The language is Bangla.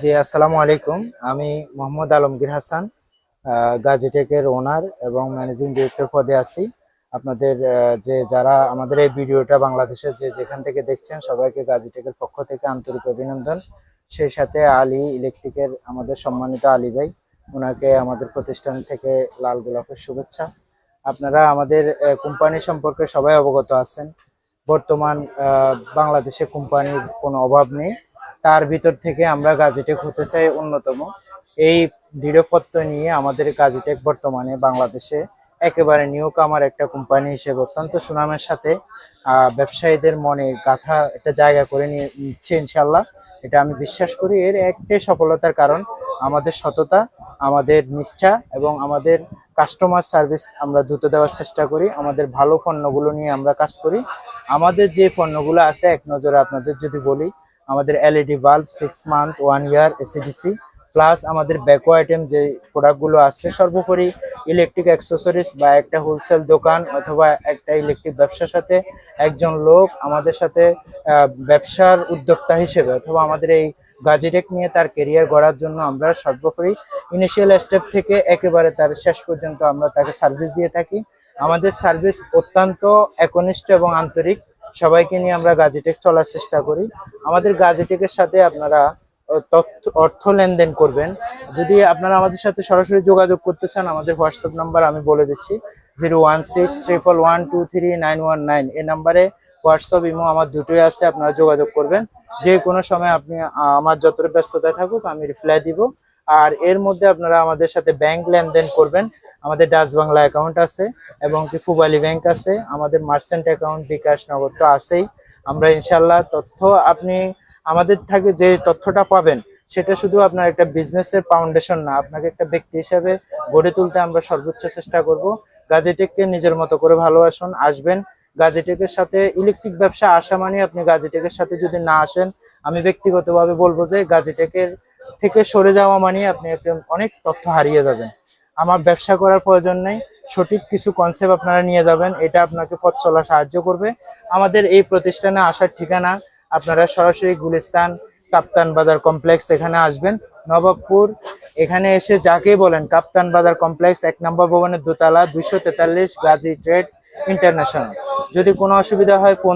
জি, আসসালামু আলাইকুম। আমি মোহাম্মদ আলমগীর হাসান গাজীটেকের ওনার এবং ম্যানেজিং ডিরেক্টর পদে আছি। আপনাদের যে যারা আমাদের এই ভিডিওটা বাংলাদেশের যে যেখান থেকে দেখছেন, সবাইকে গাজীটেকের পক্ষ থেকে আন্তরিক অভিনন্দন। সেই সাথে আলী ইলেকট্রিকের আমাদের সম্মানিত আলী ভাই ওনাকে আমাদের প্রতিষ্ঠান থেকে লাল গোলাপের শুভেচ্ছা। আপনারা আমাদের কোম্পানি সম্পর্কে সবাই অবগত আছেন। বর্তমান বাংলাদেশে কোম্পানির কোনো অভাব নেই। তার ভিতর থেকে আমরা গাজীটেক হতে চাই অন্যতম। এই দৃঢ়পত্র নিয়ে আমাদের গাজিটেক বর্তমানে বাংলাদেশে একেবারে নিউ কামার একটা কোম্পানি হিসেবে অত্যন্ত সুনামের সাথে ব্যবসায়ীদের মনে গাথা একটা জায়গা করে নিয়ে নিচ্ছে ইনশাল্লাহ এটা আমি বিশ্বাস করি, এর একটাই সফলতার কারণ আমাদের সততা আমাদের নিষ্ঠা এবং আমাদের কাস্টমার সার্ভিস আমরা দ্রুত দেওয়ার চেষ্টা করি। আমাদের ভালো পণ্যগুলো নিয়ে আমরা কাজ করি। আমাদের যে পণ্যগুলো আছে, এক নজরে আপনাদের যদি বলি, আমাদের LED bulb six month one year ACDC plus আমাদের ব্যাকো আইটেম যে প্রোডাক্টগুলো আছে, সর্বোপরি ইলেকট্রিক অ্যাক্সেসরিজ বা একটা হোলসেল দোকান অথবা একটা ইলেকট্রিক ব্যবসার সাথে একজন লোক আমাদের সাথে ব্যবসার উদ্যোক্তা হিসেবে অথবা আমাদের এই গাজিটেক নিয়ে তার কেরিয়ার গড়ার জন্য আমরা সর্বোপরি ইনিশিয়াল স্টেপ থেকে একেবারে তার শেষ পর্যন্ত আমরা তাকে সার্ভিস দিয়ে থাকি। আমাদের সার্ভিস অত্যন্ত একনিষ্ঠ এবং আন্তরিক। সবাইকে নিয়ে আমরা গাজিটেক চলার চেষ্টা করি। আমাদের গাজিটেকের সাথে আপনারা তথ্য, অর্থ লেনদেন করবেন। যদি আপনারা আমাদের সাথে সরাসরি যোগাযোগ করতে চান, আমাদের হোয়াটসঅ্যাপ নাম্বার আমি বলে দিচ্ছি zero one six triple one two three nine one nine এই নাম্বারে হোয়াটসঅ্যাপ, ইমো আমার দুটোই আছে, আপনারা যোগাযোগ করবেন। যে কোনো সময় আপনি আমার যতটা ব্যস্ততায় থাকুক, আমি রিপ্লাই দিব। আর এর মধ্যে আপনারা আমাদের সাথে ব্যাংক লেনদেন করবেন। আমাদের ডাচ বাংলা অ্যাকাউন্ট আছে এবং কি পুবালি ব্যাংক আছে। আমাদের মার্চেন্ট অ্যাকাউন্ট বিকাশ নগদ তো আছেই। আমরা ইনশাল্লাহ তথ্য আপনি, আমাদের থেকে যে তথ্যটা পাবেন, সেটা শুধু আপনার একটা বিজনেসের ফাউন্ডেশন না, আপনাকে একটা ব্যক্তি হিসেবে গড়ে তুলতে আমরা সর্বোচ্চ চেষ্টা করব। গাজেটেককে নিজের মতো করে ভালোবাসুন, আসবেন। গাজেটেকের সাথে ইলেকট্রিক ব্যবসা আসা মানে আপনি গাজেটেকের সাথে যদি না আসেন, আমি ব্যক্তিগতভাবে বলব যে গাজেটেকের থেকে সরে যাওয়া মানে আপনি অনেক তথ্য হারিয়ে যাবেন। আমার ব্যবসা করার প্রয়োজন নেই, সঠিক কিছু কনসেপ্ট আপনারা নিয়ে যাবেন, এটা আপনাকে পথ চলা সাহায্য করবে। আমাদের এই প্রতিষ্ঠানে আসার ঠিকানা, আপনারা সরাসরি গুলিস্তান, কাপ্তান বাজার কমপ্লেক্স এখানে আসবেন। নবাবপুর, এখানে এসে যাকে বলেন, কাপ্তান বাজার কমপ্লেক্স এক নম্বর ভবনের দোতলা, দুইশো তেতাল্লিশ গাজী ট্রেড ইন্টারন্যাশনাল যদি কোনো অসুবিধা হয়